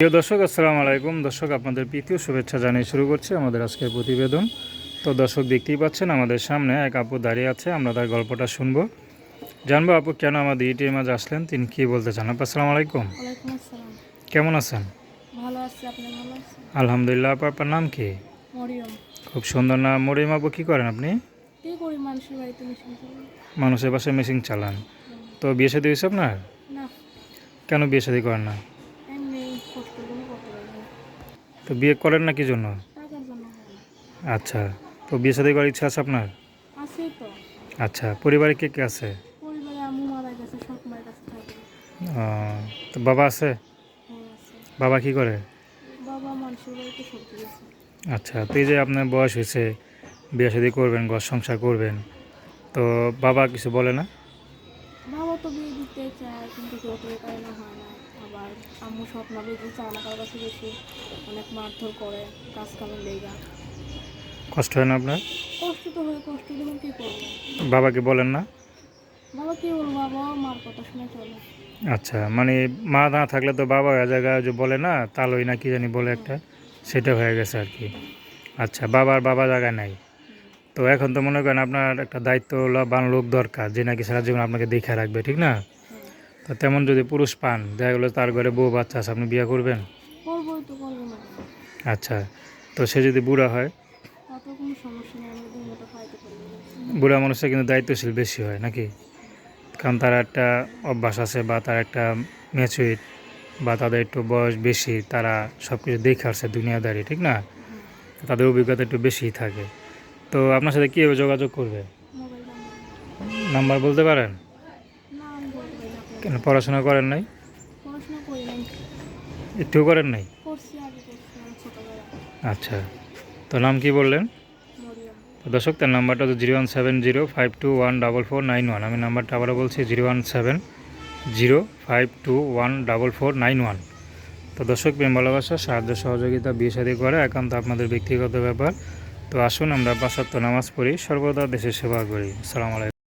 প্রিয় দর্শক আসসালামু আলাইকুম। দর্শক আপনাদের প্রীতীয় শুভেচ্ছা জানিয়ে শুরু করছি আমাদের আজকের প্রতিবেদন। তো দর্শক দেখতেই পাচ্ছেন আমাদের সামনে এক আপু দাঁড়িয়ে আছে আমরা তার গল্পটা শুনব। জানব আপু কেন আমাদের ইটির মাঝে আসলেন? তিনি কী বলতে চান? আপু আসসালামু আলাইকুম। কেমন আছেন? ভালো আছি আপনি ভালো আছেন? আলহামদুলিল্লাহ আপু আপনার নাম কি? মরিয়ম। খুব সুন্দর নাম। মরিম আপু কী করেন আপনি? কি করি মানুষের বাসায় মেশিন চালান। তো বিয়ে শাদী হয়েছে আপনার? না। কেন বিয়ে শাদী করেন না? তো বিয়ে করেন না কি জন্য আচ্ছা তো বিয়ে শাদী করার ইচ্ছা আছে আপনার? আচ্ছা পরিবারে কে কে আছে? তো বাবা আছে? হ্যাঁ বাবা কি করে? আচ্ছা তো এই যে আপনার বয়স হয়েছে বিয়ে শাদী করবেন ঘর সংসার করবেন তো বাবা কিছু বলে না? বাবা তো বিয়ে দিতে চায় কিন্তু হয় না। আম্মু স্বপ্ন বেশি চায় না কারোর কাছে বেশি অনেক মারধর করে কাজ কামের লেগা। কষ্ট হয় না আপনার? কষ্ট তো হয় কষ্ট যখন কী করব? বাবাকে বলেন না? বাবা কি বলব বাবা মার কথা শুনে চলে। আচ্ছা মানে মা না থাকলে তো বাবা ওই জায়গায় যে বলে না তালই না কি জানি বলে একটা সেটা হয়ে গেছে আর কি। আচ্ছা বাবার বাবা জায়গায় নাই। তো এখন তো মনে করেন আপনার একটা দায়িত্ববান লোক দরকার যে নাকি সারা জীবন আপনাকে দেখে রাখবে ঠিক না? তো তেমন যদি পুরুষ পান দেখা গেলো তার ঘরে বউ বাচ্চা আছে আপনি বিয়ে করবেন? আচ্ছা তো সে যদি বুড়া হয়। বুড়া মানুষের কিন্তু দায়িত্বশীল বেশি হয় নাকি? কারণ তার একটা অভ্যাস আছে বা তার একটা ম্যাচুইট বা তাদের একটু বয়স বেশি তারা সব কিছু দেখে আসছে দুনিয়াদারি ঠিক না? তাদের অভিজ্ঞতা একটু বেশিই থাকে। তো আপনার সাথে কীভাবে যোগাযোগ করবে? নাম্বার বলতে পারেন না আমি বলতে পারি না আপনাকে। কেন পড়াশোনা করেন নাই? পড়াশোনা করি নাই। একটু করেন নাই? আচ্ছা তো নাম কি বললেন? তো দর্শক তার নাম্বারটা তো zero one seven zero five two one double four nine one. আমি নাম্বারটা আবারও বলছি zero one seven zero five two one double four nine one. তো দর্শক প্রেম ভালোবাসা সাহায্য সহযোগিতা বিয়ে শাদী করে একান্ত আপনাদের ব্যক্তিগত ব্যাপার। তো আসুন আমরা পাঁচাত্তর নামাজ পড়ি সর্বদা দেশের সেবা করি। আসসালামু আলাইকুম।